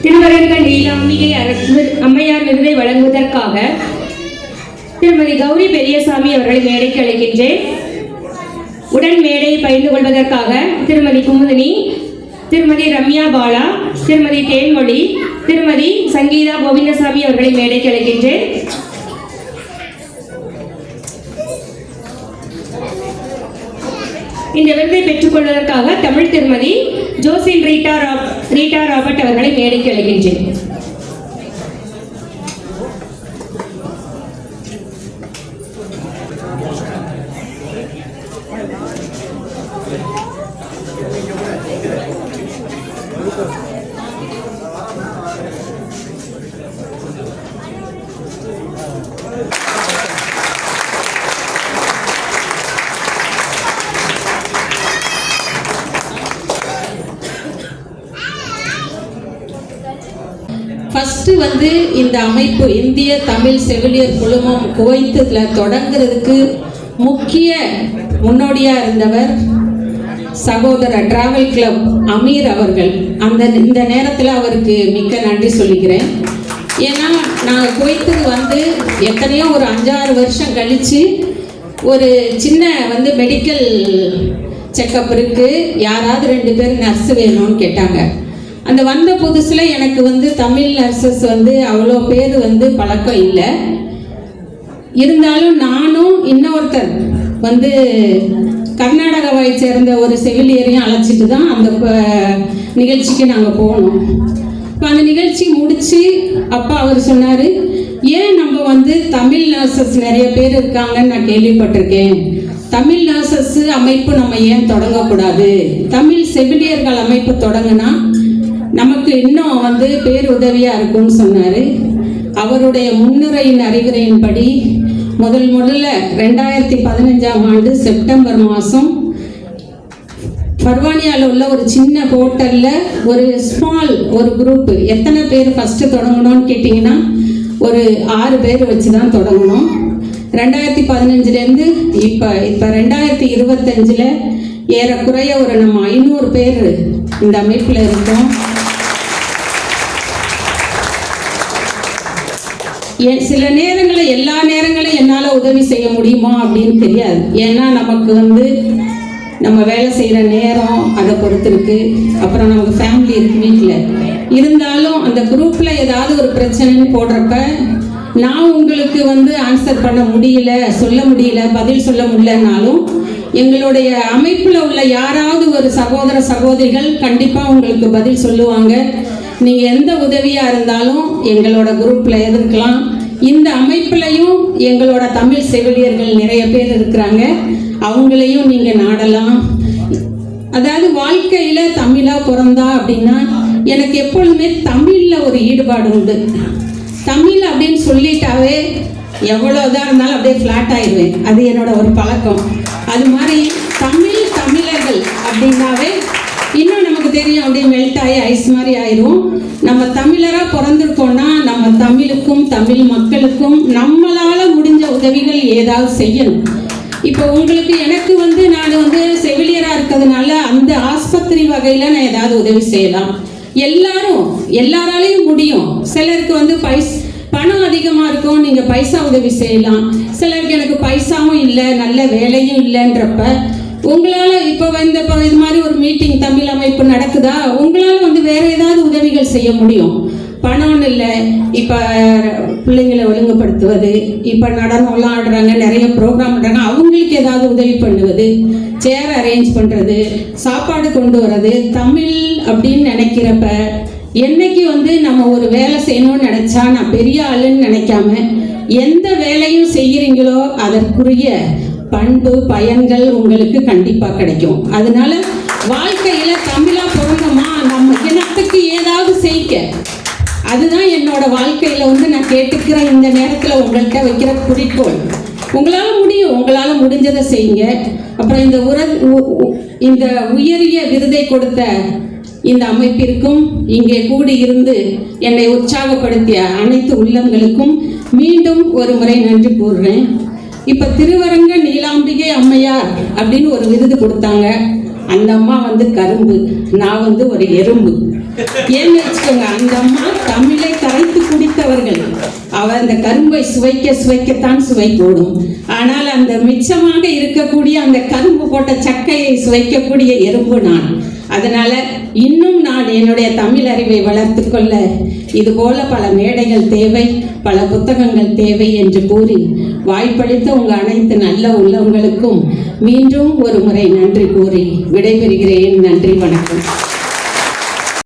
திருவரங்க நீலாம்பிகை அரசு அம்மையார் விருதை வழங்குவதற்காக திருமதி கௌரி பெரியசாமி அவர்களை மேடைக்கு அழைக்கின்றேன். உடன் மேடையை பகிர்ந்து கொள்வதற்காக திருமதி குமுதினி திருமதி ரம்யா பாலா திருமதி தேன்மொழி திருமதி சங்கீதா கோவிந்தசாமி அவர்களை மேடைக்கு அழைக்கின்றேன். இந்த விருதை பெற்றுக்கொள்வதற்காக தமிழ் திருமதி Josin Rita Rob Rita Robert அவர்களை மேடைக்கு அழைக்கின்றேன் ஃபஸ்ட்டு வந்து இந்த அமைப்பு இந்திய தமிழ் செவிலியர் குழுமம் குவைத்தில் தொடங்குறதுக்கு முக்கிய முன்னோடியாக இருந்தவர் சகோதரர் டிராவல் கிளப் அமீர் அவர்கள். அந்த இந்த நேரத்தில் அவருக்கு மிக்க நன்றி சொல்லிக்கிறேன். ஏன்னா நான் குவைத்துக்கு வந்து எத்தனையோ ஒரு அஞ்சாறு வருஷம் கழித்து ஒரு சின்ன வந்து மெடிக்கல் செக்கப் இருக்குது யாராவது ரெண்டு பேர் நர்ஸு வேணும்னு கேட்டாங்க. அந்த வந்த புதுசில் எனக்கு வந்து தமிழ் நர்சஸ் வந்து அவ்வளோ பேர் வந்து பழக்கம் இல்லை. இருந்தாலும் நானும் இன்னொருத்தர் வந்து கர்நாடகாவை சேர்ந்த ஒரு செவிலியரையும் அழைச்சிட்டு தான் அந்த நிகழ்ச்சிக்கு நாங்கள் போனோம். இப்போ அந்த நிகழ்ச்சி முடித்து அப்பா அவர் சொன்னார் ஏன் நம்ம வந்து தமிழ் நர்சஸ் நிறைய பேர் இருக்காங்கன்னு நான் கேள்விப்பட்டிருக்கேன். தமிழ் நர்சஸ் அமைப்பு நம்ம ஏன் தொடங்கக்கூடாது? தமிழ் செவிலியர்கள் அமைப்பு தொடங்கினா நமக்கு இன்னும் வந்து பேருதவியாக இருக்கும்னு சொன்னார். அவருடைய முன்னுரையின் அறிவுரையின்படி முதல் முதல்ல ரெண்டாயிரத்தி பதினஞ்சாம் ஆண்டு செப்டம்பர் மாதம் பர்வானியாவில் உள்ள ஒரு சின்ன ஹோட்டலில் ஒரு ஸ்மால் ஒரு குரூப் எத்தனை பேர் ஃபஸ்ட்டு தொடங்கணும்னு கேட்டிங்கன்னா ஒரு ஆறு பேர் வச்சு தான் தொடங்கணும். ரெண்டாயிரத்தி பதினஞ்சுலேருந்து இப்போ இப்போ ரெண்டாயிரத்தி இருபத்தஞ்சில் ஏறக்குறைய ஒரு நம்ம ஐநூறு பேர் இந்த அமைப்பில் இருக்கோம். சில நேரங்களில் எல்லா நேரங்களும் என்னால் உதவி செய்ய முடியுமா அப்படின்னு தெரியாது. ஏன்னா நமக்கு வந்து நம்ம வேலை செய்கிற நேரம் அதை பொறுத்து இருக்கு. அப்புறம் நமக்கு ஃபேமிலி இருக்கு வீட்டில் இருந்தாலும் அந்த குரூப்பில் ஏதாவது ஒரு பிரச்சனைன்னு போடுறப்ப நான் உங்களுக்கு வந்து ஆன்சர் பண்ண முடியல சொல்ல முடியல பதில் சொல்ல முடியலனாலும் எங்களுடைய அமைப்பில் உள்ள யாராவது ஒரு சகோதர சகோதரிகள் கண்டிப்பாக உங்களுக்கு பதில் சொல்லுவாங்க. நீங்கள் எந்த உதவியாக இருந்தாலும் எங்களோட குரூப்பில் எதிர்க்கலாம் இந்த அமைப்புலையும் எங்களோட தமிழ் செவிலியர்கள் நிறைய பேர் இருக்கிறாங்க. அவங்களையும் நீங்கள் நாடலாம். அதாவது வாழ்க்கையில் தமிழாக பிறந்தா அப்படின்னா எனக்கு எப்பொழுதுமே தமிழில் ஒரு ஈடுபாடு உண்டு. தமிழ் அப்படின்னு சொல்லிட்டாவே எவ்வளோதான் இருந்தாலும் அப்படியே ஃப்ளாட் ஆயிடுவேன். அது என்னோட ஒரு பழக்கம். அது மாதிரி தமிழ் தமிழர்கள் அப்படின்னாவே இன்னும் நமக்கு தெரியும் அப்படியே மெல்ட் ஆகி ஐஸ் மாதிரி ஆயிரும். நம்ம தமிழராக பிறந்திருக்கோம்னா நம்ம தமிழுக்கும் தமிழ் மக்களுக்கும் நம்மளால் முடிஞ்ச உதவிகள் ஏதாவது செய்யணும். இப்போ உங்களுக்கு எனக்கு வந்து நான் வந்து செவிலியராக இருக்கிறதுனால அந்த ஆஸ்பத்திரி வகையில் நான் ஏதாவது உதவி செய்யலாம். எல்லாரும் எல்லாராலையும் முடியும். சிலருக்கு வந்து பைஸ் பணம் அதிகமாக இருக்கும் நீங்கள் பைசா உதவி செய்யலாம். சிலருக்கு எனக்கு பைசாவும் இல்லை நல்ல வேலையும் இல்லைன்றப்ப உங்களால் இப்போ வந்து இப்போ இது மாதிரி ஒரு மீட்டிங் தமிழ் அமைப்பு நடக்குதா? உங்களால் வந்து வேறு ஏதாவது உதவிகள் செய்ய முடியும். பணம்னு இல்லை இப்போ பிள்ளைங்களை ஒழுங்குபடுத்துவது இப்போ நடனம்லாம் ஆடுறாங்க நிறைய ப்ரோக்ராம் பண்ணுறாங்க அவங்களுக்கு ஏதாவது உதவி பண்ணுவது சேர் அரேஞ்ச் பண்ணுறது சாப்பாடு கொண்டு வர்றது தமிழ் அப்படின்னு நினைக்கிறப்ப என்னைக்கு வந்து நம்ம ஒரு வேலை செய்யணும்னு நினச்சா நான் பெரிய ஆளுன்னு நினைக்காம எந்த வேலையும் செய்கிறீங்களோ அதற்குரிய பண்பு பயன்கள் உங்களுக்கு கண்டிப்பாக கிடைக்கும். அதனால வாழ்க்கையில் தமிழாக பிறந்தோமா நம்ம இனத்துக்கு ஏதாவது செய்க. அதுதான் என்னோட வாழ்க்கையில் வந்து நான் கேட்டுக்கிற இந்த நேரத்தில் உங்கள்கிட்ட வைக்கிற குறிக்கோள். உங்களால் முடியும் உங்களால் முடிஞ்சதை செய்யுங்க. அப்புறம் இந்த உர உ- இந்த உயரிய விருதை கொடுத்த இந்த அமைப்பிற்கும் இங்கே கூடியிருந்து என்னை உற்சாகப்படுத்திய அனைத்து உள்ளங்களுக்கும் மீண்டும் ஒரு முறை நன்றி கூறுறேன் இப்போ திருவரங்க நீலாம்பிகை அம்மையார் அப்படின்னு ஒரு விருது கொடுத்தாங்க. அந்த அம்மா வந்து கரும்பு நான் வந்து ஒரு எறும்பு. ஏன்னு வச்சுக்கோங்க அந்த அம்மா தமிழை கரைத்து குடித்தவர்கள். அவள் அந்த கரும்பை சுவைக்க சுவைக்கத்தான் சுவை போடும் ஆனால் அந்த மிச்சமாக இருக்கக்கூடிய அந்த கரும்பு போட்ட சக்கையை சுவைக்கக்கூடிய எறும்பு நான். அதனால இன்னும் நான் என்னுடைய தமிழ் அறிவை வளர்த்து கொள்ள இது போல பல மேடைகள் தேவை பல புத்தகங்கள் தேவை என்று கூறி வாய்ப்பளித்த உங்கள் அனைத்து நல்ல உள்ளவங்களுக்கும் மீண்டும் ஒரு முறை நன்றி கூறி விடைபெறுகிறேன். நன்றி வணக்கம்.